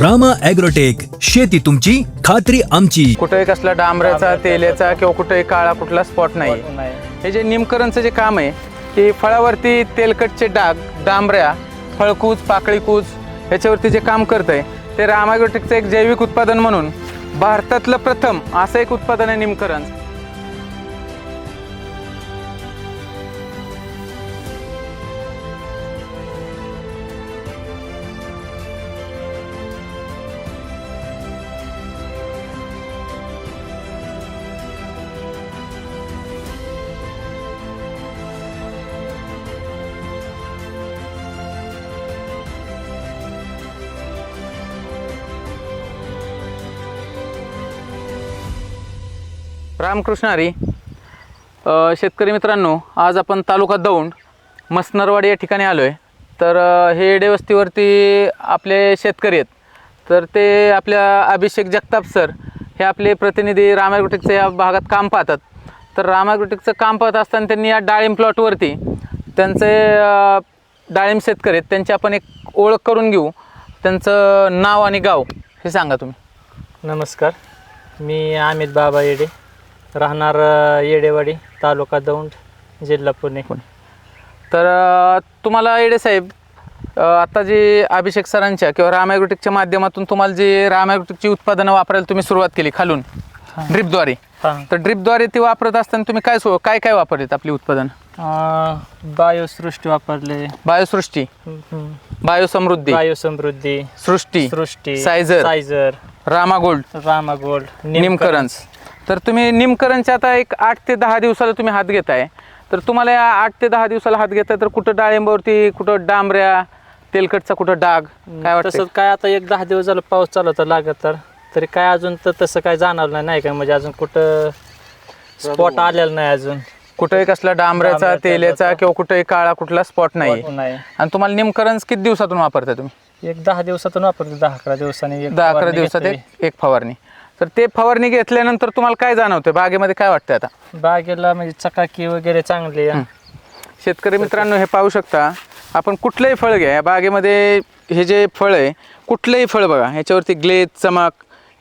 Rama agrotech शेती तुमची खात्री आमची. कुठेही कसला डांबराचा तेलाचा किंवा कुठेही काळा कुठला स्पॉट नाही. नाही. हे जे निमकरणचं जे काम आहे की फळावरती तेलकटचे डाग डांबऱ्या फळकूज पाकळीकूज ह्याच्यावरती जे काम करत आहे ते रामायग्रोटेकचं एक जैविक उत्पादन म्हणून भारतातलं प्रथम असं एक उत्पादन आहे निमकरण. रामकृष्ण हरी. शेतकरी मित्रांनो आज आपण तालुका दौंड मसनरवाडी या ठिकाणी आलो आहे तर हे येडेवस्तीवरती आपले शेतकरी आहेत. तर ते आपल्या अभिषेक जगताप सर हे आपले प्रतिनिधी रामायग्रोटेकचं या भागात काम पाहतात. तर रामायग्रोटेकचं काम पाहत असताना त्यांनी या डाळिंब प्लॉटवरती त्यांचे डाळिंब शेतकरी आहेत. त्यांची आपण एक ओळख करून घेऊ. त्यांचं नाव आणि गाव हे सांगा तुम्ही. नमस्कार. मी अमित बाबा येडे. राहणार अ, येडेवाडी तालुका दौंड जिल्हा पुणे. तर अ, तुम्हाला येडे साहेब अ, आता जे अभिषेक सरांच्या किंवा रामायग्रोटेकच्या माध्यमातून तुम्हाला जे रामायग्रोटेकची उत्पादनं वापरायला तुम्ही सुरुवात केली खालून ड्रिपद्वारे. हां. तर ड्रिपद्वारे ती वापरत असताना तुम्ही काय सो काय काय वापरलेत आपली उत्पादन? बायोसृष्टी वापरले. बायोसृष्टी. बायोसमृद्धी. बायोसमृद्धी. सृष्टी. सृष्टी. Sizer. Sizer. Rama gold Rama gold निमकरंज. तर तुम्ही निमकरंजच्या आता एक आठ ते दहा दिवसाला तुम्ही हात घेताय. तर तुम्हाला या आठ ते दहा दिवसाला हात घेताय तर कुठं डाळिंबावरती कुठं डांबऱ्या तेलकटचा कुठं डाग काय वाटतं तसं काय आता एक दहा दिवस झालं पाऊस चालू होता लागत तर. तरी काय अजून तर तसं काय जाणवलं नाही का? म्हणजे अजून कुठं स्पॉट आलेलं नाही अजून. कुठेही कसला डांबऱ्याचा तेलाचा. किंवा कुठेही काळा कुठला स्पॉट नाही. नाही. आणि तुम्हाला निमकरंज किती दिवसातून वापरता तुम्ही? एक दहा दिवसातून वापरतो दहा अकरा दिवसांनी दहा अकरा दिवसात एक फवारणी. तर ते फवारणी घेतल्यानंतर तुम्हाला काय जाणवतं बागेमध्ये काय वाटतं आता? बागेला म्हणजे चकाकी वगैरे चांगली आहे. शेतकरी मित्रांनो हे पाहू शकता आपण कुठलंही फळ घ्या या बागेमध्ये हे जे फळ आहे कुठलंही फळ बघा ह्याच्यावरती ग्लेज चमक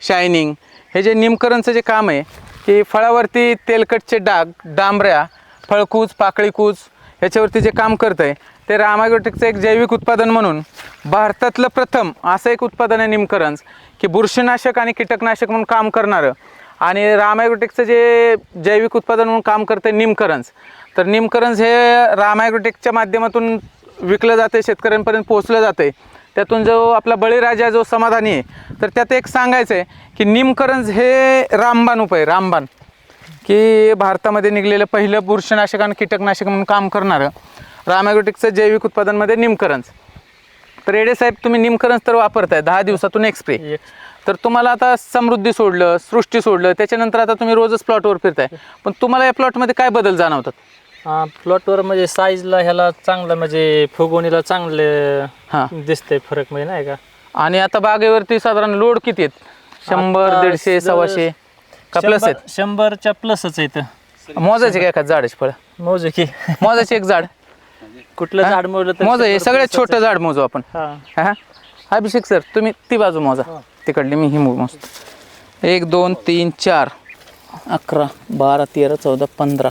शायनिंग हे जे निमकरणचं जे काम आहे की फळावरती तेलकटचे डाग डांबऱ्या फळकूज पाकळीकूज ह्याच्यावरती जे काम करतं आहे ते रामायग्रोटेकचं एक जैविक उत्पादन म्हणून भारतातलं प्रथम असं एक उत्पादन आहे निमकरंज की बुरशीनाशक आणि कीटकनाशक म्हणून काम करणारं. आणि रामायग्रोटेकचं जे जैविक उत्पादन म्हणून काम करतं निमकरंज. तर निमकरंज हे रामायग्रोटेकच्या माध्यमातून विकलं जाते शेतकऱ्यांपर्यंत पोहोचलं जाते त्यातून जो आपला बळीराजा जो समाधानी आहे तर त्यात एक सांगायचं आहे की निमकरंज हे रामबाण उपाय रामबाण. की भारतामध्ये निघलेलं पहिलं बुरशीनाशक आणि कीटकनाशक म्हणून काम करणारं रामायग्रोटेकचं जैविक उत्पादनमध्ये निमकरंज. तर रेडे साहेब तुम्ही निमकरंज तर वापरताय दहा दिवसातून एक स्प्रे एक. तर तुम्हाला आता समृद्धी सोडलं सृष्टी सोडलं त्याच्यानंतर आता तुम्ही रोजच प्लॉटवर फिरताय. पण तुम्हाला या प्लॉटमध्ये काय बदल जाणवतात? प्लॉटवर म्हणजे साईजला ह्याला चांगलं म्हणजे फुगवणीला चांगले हां. दिसतंय फरक म्हणजे नाही का? आणि आता बागेवरती साधारण लोड किती आहेत? शंभर आता दीडशे सव्वाशे? का प्लस शंभर- आहेत? शंभरच्या प्लसच आहे इथं मोजायचे काय एखाद झाडाचे फळ? मोजू की. मोजायचे एक झाड. कुठलं झाड मोजलं तर मोजा हे शंभर सगळ्यात plus छोटं झाड मोजू आपण. हा. हा? अभिषेक सर तुम्ही ती बाजू मोजा. तिकडली मी ही मो- मोजतो. एक दोन तीन चार. अकरा बारा तेरा चौदा पंधरा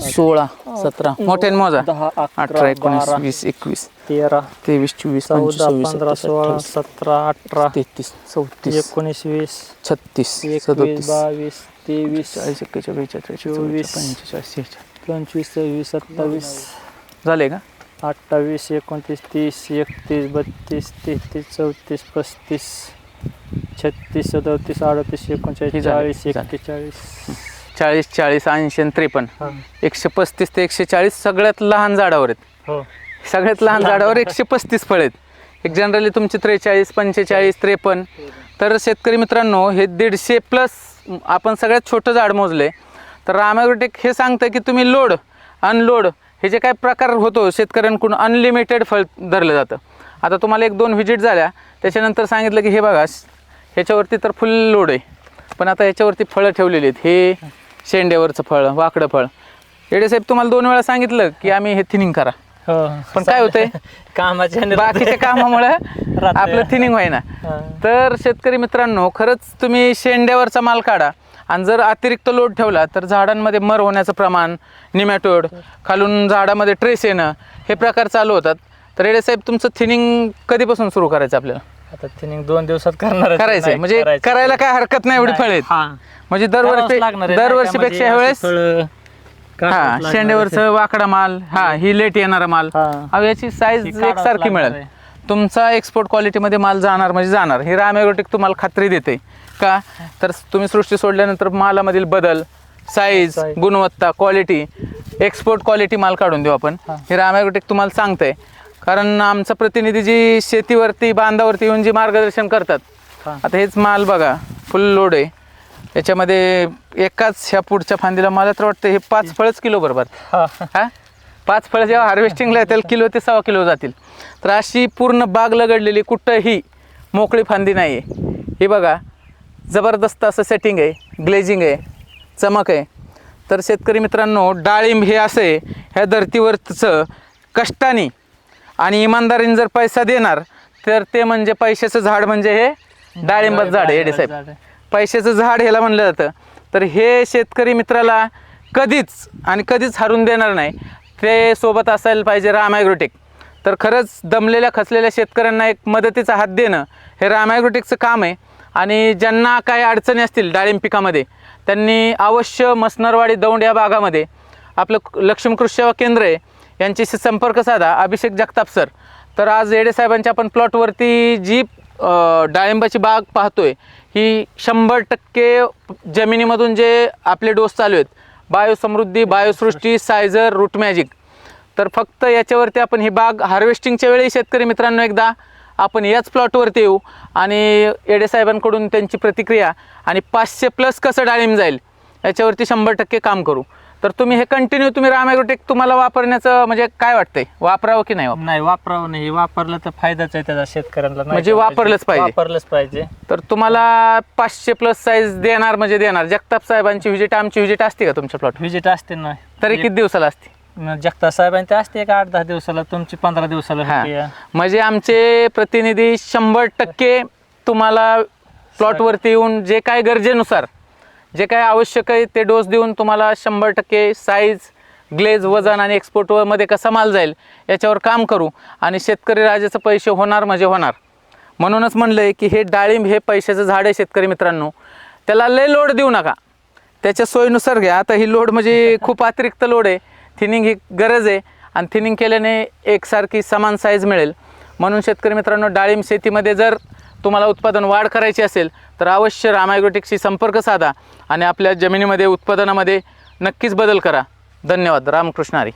सोळा सतरा. मोठ्याने मोजा. दहा अठरा एकोणीस बारा. वीस एकवीस. तेरा तेवीस चोवीस चौदा पंधरा सोळा सतरा अठरा तेहतीस चौतीस एकोणीस वीस छत्तीस एकवीस बावीस तेवीस चाळीस एक्केचाळीस चोवीस. पंचेचाळीस पंचवीस सव्वीस सत्तावीस झाले का अठ्ठावीस एकोणतीस तीस एकतीस बत्तीस तेहतीस चौतीस पस्तीस छत्तीस सदतीस अडतीस एकोणचाळीस चाळीस. एक्केचाळीस चाळीस चाळीस ऐंशी आणि त्रेपन्न हा. एकशे पस्तीस ते एकशे चाळीस सगळ्यात लहान झाडावर आहेत हो सगळ्यात लहान झाडावर एकशे पस्तीस फळ आहेत. एक जनरली तुमचे त्रेचाळीस पंचेचाळीस त्रेपन्न. तर शेतकरी मित्रांनो हे दीडशे प्लस आपण सगळ्यात छोटं झाड मोजले तर रामायग्रोटेक हे सांगतं की तुम्ही लोड अनलोड हे जे काय प्रकार होतो शेतकऱ्यांकडून अनलिमिटेड फळ धरलं जातं. आता तुम्हाला एक दोन व्हिजिट झाल्या. त्याच्यानंतर सांगितलं की हे बघा ह्याच्यावरती तर फुल लोड आहे. पण आता ह्याच्यावरती फळं ठेवलेली आहेत. हे शेंड्यावरचं फळ वाकडं फळ. येडेसाहेब तुम्हाला दोन वेळा सांगितलं की आम्ही हे थिनिंग करा. पण काय होतंय? कामाच्या बाकीच्या कामामुळे. आपलं थिनिंग व्हायना हा. तर शेतकरी मित्रांनो खरंच तुम्ही शेंड्यावरचा माल काढा. आणि जर अतिरिक्त लोड ठेवला तर झाडांमध्ये मर होण्याचं प्रमाण निमॅटोड खालून झाडामध्ये ट्रेस येणं हे प्रकार चालू होतात. तर रेडे साहेब तुमचं थिनिंग कधीपासून सुरू करायचं आपल्याला? आता थिनिंग दोन दिवसात करणार करायचंय. म्हणजे करायला काय हरकत नाही एवढी फळ आहेत. म्हणजे दरवर्षी दरवर्षीपेक्षा ह्यावेळेस हा शेंड्यावरचं वाकडा माल हा ही. लेट येणारा माल. हा. याची साईज ही एकसारखी मिळेल. तुमचा एक्सपोर्ट क्वालिटीमध्ये माल जाणार म्हणजे जाणार. ही रामॅग्रोटिक तुम्हाला खात्री देते. का? तर तुम्ही सृष्टी सोडल्यानंतर मालामधील बदल साईज Size. गुणवत्ता क्वालिटी एक्सपोर्ट क्वालिटी माल काढून देऊ आपण. हा. हे रामॅग्रोटिक तुम्हाला सांगतंय. कारण आमचा प्रतिनिधी जी शेतीवरती बांधावरती येऊन जी मार्गदर्शन करतात हा. आता हेच माल बघा फुल लोड आहे. याच्यामध्ये एकाच ह्या पुढच्या फांदीला मला तर वाटतं हे पाच फळच किलो बरोबर. हा. पाच फळं जेव्हा हार्वेस्टिंगला येतील किलो ते सव्वा किलो जातील. तर अशी पूर्ण बाग लगडलेली कुठंही मोकळी फांदी नाही आहे ही बघा जबरदस्त असं सेटिंग आहे ग्लेजिंग आहे चमक आहे. तर शेतकरी मित्रांनो डाळिंब हे असे ह्या धर्तीवरचं कष्टाने आणि इमानदारीने जर पैसा देणार तर ते म्हणजे पैशाचं झाड म्हणजे हे डाळिंबाचं झाड आहे साहेब. पैशाचं झाड ह्याला म्हणलं जातं. तर हे शेतकरी मित्राला कधीच आणि कधीच हरून देणार नाही. ते सोबत असायला पाहिजे राम ॲग्रोटेक. तर खरंच दमलेल्या खचलेल्या शेतकऱ्यांना एक मदतीचा हात देणं हे राम ॲग्रोटेकचं काम आहे. आणि ज्यांना काही अडचणी असतील डाळिंब पिकामध्ये त्यांनी अवश्य मसनरवाडी दौंड या भागामध्ये आपलं लक्ष्मी कृषी सेवा केंद्र आहे यांच्याशी संपर्क साधा. अभिषेक जगताप सर. तर आज येडे साहेबांच्या आपण प्लॉटवरती जी डाळिंबाची बाग पाहतोय. ही शंभर टक्के जमिनीमधून जे आपले डोस चालू आहेत बायोसमृद्धी बायोसृष्टी सायझर रूट मॅजिक. तर फक्त याच्यावरती आपण ही बाग हार्वेस्टिंगच्या वेळी शेतकरी मित्रांनो एकदा आपण याच प्लॉटवरती येऊ आणि येडेसाहेबांकडून त्यांची प्रतिक्रिया आणि पाचशे प्लस कसं डाळिंब जाईल याच्यावरती शंभर टक्के काम करू. तर तुम्ही हे कंटिन्यू तुम्ही राम ॲग्रोटेक तुम्हाला वापरण्याचं म्हणजे काय वाटतंय? वापरावं की नाही वापरावं? नाही वापरावं नाही. वापरलं तर फायदाच आहे त्याचा शेतकऱ्यांना नाही म्हणजे वापरलंच पाहिजे. वापरलंच पाहिजे. तर तुम्हाला पाचशे प्लस साईज देणार म्हणजे देणार. जगताप साहेबांची व्हिजिट आमची व्हिजिट असते का तुमच्या प्लॉट व्हिजिट असते ना. तरी किती दिवसाला असते? मग जगता साहेबांनी ते असते एक आठ दहा दिवसाला. तुमची पंधरा दिवसाला हा. होती. म्हणजे आमचे प्रतिनिधी शंभर टक्के तुम्हाला प्लॉटवरती येऊन जे काय गरजेनुसार जे काय आवश्यक आहे ते डोस देऊन तुम्हाला शंभर टक्के साईज ग्लेज वजन आणि एक्सपोर्टमध्ये कसा माल जाईल याच्यावर काम करू. आणि शेतकरी राजाचं पैसे होणार म्हणजे होणार. म्हणूनच म्हणलं आहे की हे डाळिंब हे पैशाचं झाड आहे शेतकरी मित्रांनो. त्याला लय लोड देऊ नका. त्याच्या सोयीनुसार घ्या. आता ही लोड म्हणजे खूप अतिरिक्त लोड आहे. थिनिंग ही गरज आहे. आणि थिनिंग केल्याने एकसारखी समान साईज मिळेल. म्हणून शेतकरी मित्रांनो डाळिंब शेतीमध्ये जर तुम्हाला उत्पादन वाढ करायची असेल तर अवश्य रामायग्रोटेकशी संपर्क साधा आणि आपल्या जमिनीमध्ये उत्पादनामध्ये नक्कीच बदल करा. धन्यवाद. रामकृष्णारी